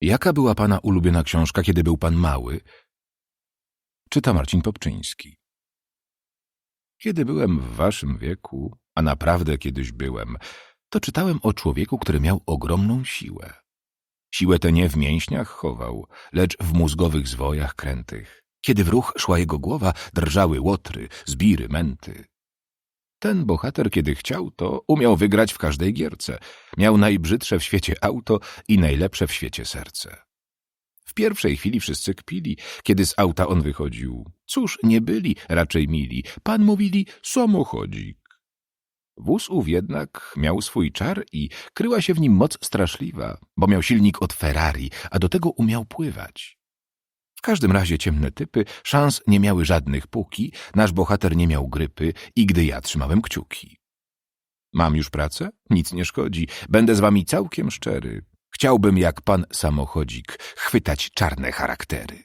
Jaka była pana ulubiona książka, kiedy był pan mały? Czyta Marcin Popczyński. Kiedy byłem w waszym wieku, a naprawdę kiedyś byłem, to czytałem o człowieku, który miał ogromną siłę. Siłę tę nie w mięśniach chował, lecz w mózgowych zwojach krętych. Kiedy w ruch szła jego głowa, drżały łotry, zbiry, męty. Ten bohater, kiedy chciał, to umiał wygrać w każdej gierce. Miał najbrzydsze w świecie auto i najlepsze w świecie serce. W pierwszej chwili wszyscy kpili, kiedy z auta on wychodził. Cóż, nie byli raczej mili. Pan mówili samochodzik. Wóz ów jednak miał swój czar i kryła się w nim moc straszliwa, bo miał silnik od Ferrari, a do tego umiał pływać. Każdym razie ciemne typy szans nie miały żadnych póki, nasz bohater nie miał grypy i gdy ja trzymałem kciuki. Mam już pracę? Nic nie szkodzi. Będę z wami całkiem szczery. Chciałbym, jak pan samochodzik, chwytać czarne charaktery.